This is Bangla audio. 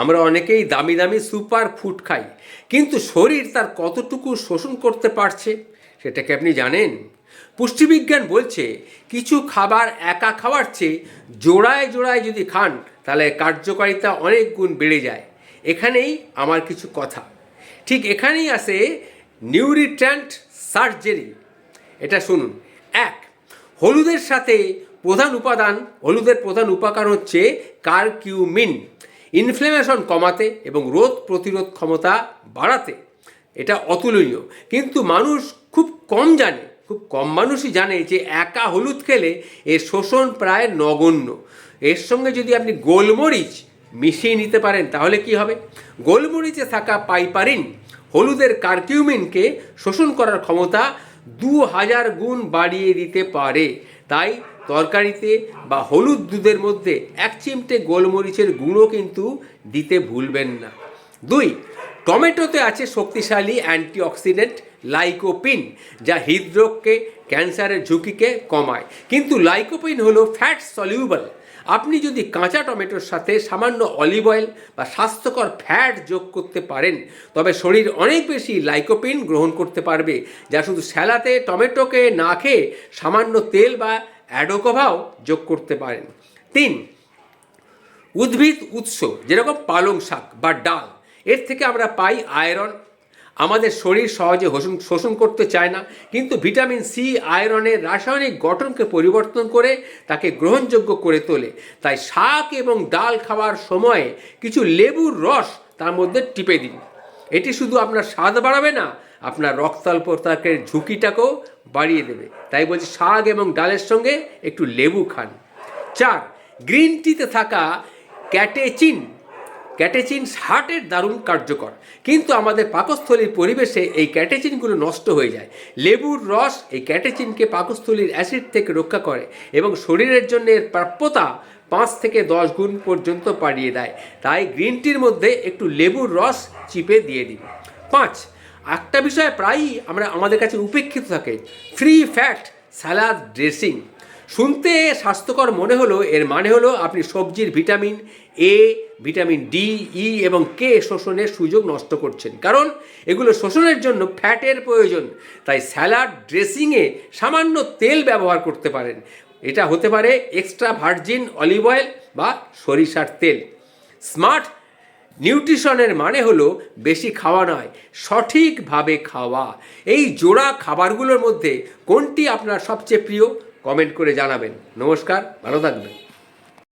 আমরা অনেকেই দামি দামি সুপার ফুড খাই, কিন্তু শরীর তার কতটুকু শোষণ করতে পারছে সেটাকে আপনি জানেন? পুষ্টিবিজ্ঞান বলছে কিছু খাবার একা খাওয়ার চেয়ে জোড়ায় জোড়ায় যদি খান, তাহলে কার্যকারিতা অনেক গুণ বেড়ে যায়। এখানেই আমার কিছু কথা। ঠিক এখানেই আসে নিউরিট্যান্ট সার্জারি। এটা শুনুন। এক, হলুদের সাথে প্রধান উপাদান, হলুদের প্রধান উপাদান হচ্ছে কারকিউমিন। ইনফ্লেমেশন কমাতে এবং রোগ প্রতিরোধ ক্ষমতা বাড়াতে। এটা অতুলনীয়। কিন্তু মানুষ খুব কম জানে, খুব কম মানুষই জানে যে একা হলুদ খেলে এর শোষণ প্রায় নগণ্য। এর সঙ্গে যদি আপনি গোলমরিচ মিশিয়ে নিতে পারেন, তাহলে কি হবে? গোলমরিচে থাকা পাইপারিন, হলুদের কার্কিউমিনকে শোষণ করার ক্ষমতা দু হাজার গুণ বাড়িয়ে দিতে পারে। তাই তরকারিতে বা হলুদ দুধের মধ্যে এক চিমটে গোলমরিচের গুঁড়ো কিন্তু দিতে ভুলবেন না। দুই, টমেটোতে আছে শক্তিশালী অ্যান্টিঅক্সিডেন্ট লাইকোপিন যা হৃদরোগকে, ক্যান্সারের ঝুঁকিকে কমায়। কিন্তু লাইকোপিন হলো ফ্যাট সলিউবল। আপনি যদি কাঁচা টমেটোর সাথে সামান্য অলিভ অয়েল বা স্বাস্থ্যকর ফ্যাট যোগ করতে পারেন, তবে শরীর অনেক বেশি লাইকোপিন গ্রহণ করতে পারবে, যা শুধু স্যালাতে, টমেটোকে না খেয়ে সামান্য তেল বা অ্যাডোকোভাও যোগ করতে পারেন। তিন, উদ্ভিদ উৎস, যেরকম পালং শাক বা ডাল, এর থেকে আমরা পাই আয়রন আমাদের শরীর সহজে শোষণ শোষণ করতে চায় না, কিন্তু ভিটামিন সি আয়রনের রাসায়নিক গঠনকে পরিবর্তন করে তাকে গ্রহণযোগ্য করে তোলে। তাই শাক এবং ডাল খাওয়ার সময়ে কিছু লেবুর রস তার মধ্যে টিপে দিন। এটি শুধু আপনার স্বাদ বাড়াবে না, আপনার রক্তাল্পতাকের ঝুঁকিটাকেও বাড়িয়ে দেবে। তাই বলছি শাক এবং ডালের সঙ্গে একটু লেবু খান। চার, গ্রিন টিতে থাকা ক্যাটেচিন ক্যাটেচিন হার্টের দারুণ কার্যকর। কিন্তু আমাদের পাকস্থলীর পরিবেশে এই ক্যাটেচিনগুলো নষ্ট হয়ে যায়। লেবুর রস এই ক্যাটেচিনকে পাকস্থলীর অ্যাসিড থেকে রক্ষা করে এবং শরীরের জন্য এর প্রাপ্যতা পাঁচ থেকে দশ গুণ পর্যন্ত বাড়িয়ে দেয়। তাই গ্রিন টির মধ্যে একটু লেবুর রস চিপে দিয়ে দিন। পাঁচ একটা বিষয় প্রায়ই আমরা আমাদের কাছে উপেক্ষিত থাকে ফ্রি ফ্যাট স্যালাড ড্রেসিং শুনতে স্বাস্থ্যকর মনে হলো, এর মানে হলো আপনি সবজির vitamin A vitamin D E এবং কে শোষণের সুযোগ নষ্ট করছেন। কারণ এগুলো শোষণের জন্য ফ্যাটের প্রয়োজন, তাই স্যালাড ড্রেসিংয়ে সামান্য তেল ব্যবহার করতে পারেন। এটা হতে পারে এক্সট্রা ভার্জিন, অলিভ অয়েল বা সরিষার তেল। স্মার্ট নিউট্রিশনের মানে হলো বেশি খাওয়া নয়, সঠিকভাবে খাওয়া। এই জোড়া খাবারগুলোর মধ্যে কোনটি আপনার সবচেয়ে প্রিয়? কমেন্ট করে জানাবেন। নমস্কার ভালো থাকবেন।